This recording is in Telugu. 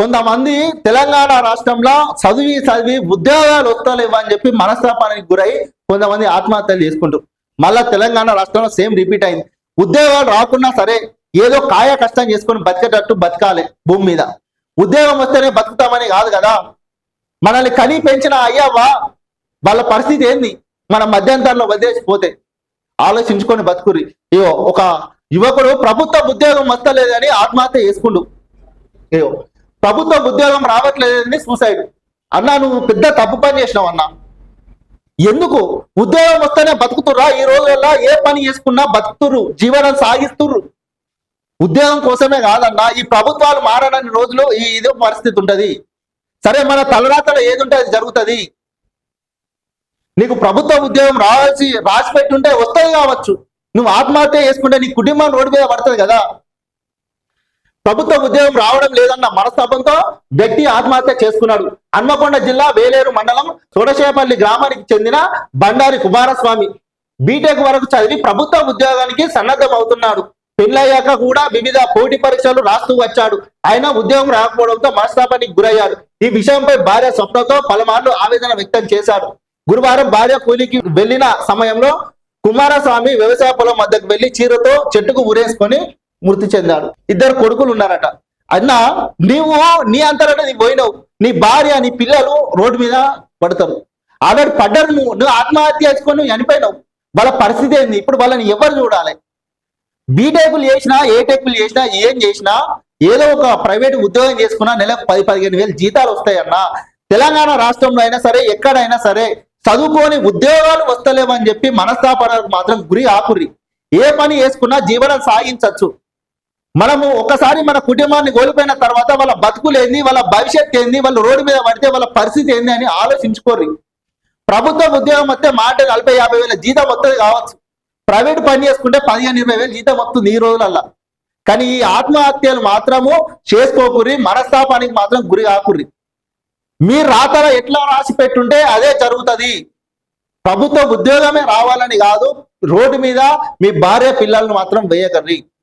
కొంతమంది తెలంగాణ రాష్ట్రంలో చదివి చదివి ఉద్యోగాలు వస్తలేవు అని చెప్పి మనస్తాపానికి గురై కొంతమంది ఆత్మహత్యలు చేసుకుంటారు మళ్ళా తెలంగాణ రాష్ట్రంలో సేమ్ రిపీట్ అయింది. ఉద్యోగాలు రాకున్నా సరే ఏదో కాయ కష్టం చేసుకొని బతికేటట్టు బతకాలి భూమి మీద. ఉద్యోగం వస్తేనే బతుకుతామని కాదు కదా. మనల్ని కని పెంచిన అయ్యవ్వ వాళ్ళ పరిస్థితి ఏంది? మన మధ్యంతరంలో వదిలేసిపోతే ఆలోచించుకొని బతుకురి ఇయో ఒక యువకుడు ప్రభుత్వ ఉద్యోగం వస్తలేదని ఆత్మహత్య చేసుకుండు అయ్యో ప్రభుత్వ ఉద్యోగం రావట్లేదని సూసైడ్ అన్నా నువ్వు పెద్ద తప్పు పని చేసినావు అన్నా. ఎందుకు? ఉద్యోగం వస్తేనే బతుకుతుర్రా ఈ రోజుల్లో ఏ పని చేసుకున్నా బతుకుతుర్రు జీవనం సాగిస్తుర్రు. ఉద్యోగం కోసమే కాదన్నా ఈ ప్రభుత్వాలు మారనని రోజులు ఈ ఇదే పరిస్థితి ఉంటది. సరే మన తలరాతలో ఏది ఉంటే అది జరుగుతుంది. నీకు ప్రభుత్వ ఉద్యోగం రావాల్సి రాసి పెట్టుంటే వస్తుంది కావచ్చు. నువ్వు ఆత్మహత్య చేసుకుంటే నీ కుటుంబం రోడ్డు మీద పడుతుంది కదా. ప్రభుత్వ ఉద్యోగం రావడం లేదన్న మనస్తాపంతో వ్యక్తి ఆత్మహత్య చేసుకున్నాడు. హన్మకొండ జిల్లా వేలేరు మండలం సోడశేపల్లి గ్రామానికి చెందిన బండారి కుమారస్వామి. బీటెక్ వరకు చదివి ప్రభుత్వ ఉద్యోగానికి సన్నద్ధం అవుతున్నాడు పెళ్ళయ్యాక కూడా వివిధ పోటీ పరీక్షలు రాస్తూ వచ్చాడు. అయినా ఉద్యోగం రాకపోవడంతో మనస్తాపానికి గురయ్యాడు ఈ విషయంపై భార్య స్వప్నతో పలుమార్లు ఆవేదన వ్యక్తం చేశాడు గురువారం భార్య కూలికి వెళ్ళిన సమయంలో కుమారస్వామి వ్యవసాయ పొలం వద్దకు వెళ్ళి చీరతో చెట్టుకు ఉరేసుకొని మృతి చెందాడు. ఇద్దరు కొడుకులు ఉన్నారట. అన్న నీవు నీ అంతరంటే నీ పోయినావు. నీ భార్య నీ పిల్లలు రోడ్డు మీద పడతారు. ఆల్రెడీ పడ్డారు నువ్వు. నువ్వు ఆత్మహత్య చేసుకొని నువ్వు చనిపోయినావు. వాళ్ళ పరిస్థితి ఏంది? ఇప్పుడు వాళ్ళని ఎవరు చూడాలి? బీటెక్లు చేసినా ఏ టెక్లు చేసినా ఏం చేసినా ఏదో ఒక ప్రైవేట్ ఉద్యోగం చేసుకున్నా నెలకు పది పదిహేను వేలు జీతాలు వస్తాయన్న తెలంగాణ రాష్ట్రంలో అయినా సరే ఎక్కడైనా సరే చదువుకొని ఉద్యోగాలు వస్తలేవని చెప్పి మనస్థాపనకు మాత్రం గురి ఆకురి ఏ పని చేసుకున్నా జీవనం సాగించవచ్చు మనము ఒకసారి మన కుటుంబాన్ని కోల్పోయిన తర్వాత వాళ్ళ బతుకులు ఏంది వాళ్ళ భవిష్యత్ ఏంది వాళ్ళు రోడ్డు మీద పడితే వాళ్ళ పరిస్థితి ఏంది అని ఆలోచించుకోరు. ప్రభుత్వ ఉద్యోగం వస్తే మాట నలభై యాభై వేల జీతం వస్తుంది కావచ్చు. ప్రైవేట్ పని చేసుకుంటే పదిహేను ఇరవై వేలు జీతం వస్తుంది ఈ రోజులల్లా. కానీ ఈ ఆత్మహత్యలు మాత్రము చేసుకోకుర్రి మనస్తాపానికి మాత్రం గురి కాకుర్రి. మీ రాతల ఎట్లా రాసి పెట్టుంటే అదే జరుగుతుంది. ప్రభుత్వ ఉద్యోగమే రావాలని కాదు రోడ్డు మీద మీ భార్య పిల్లల్ని మాత్రం వేయకర్రి.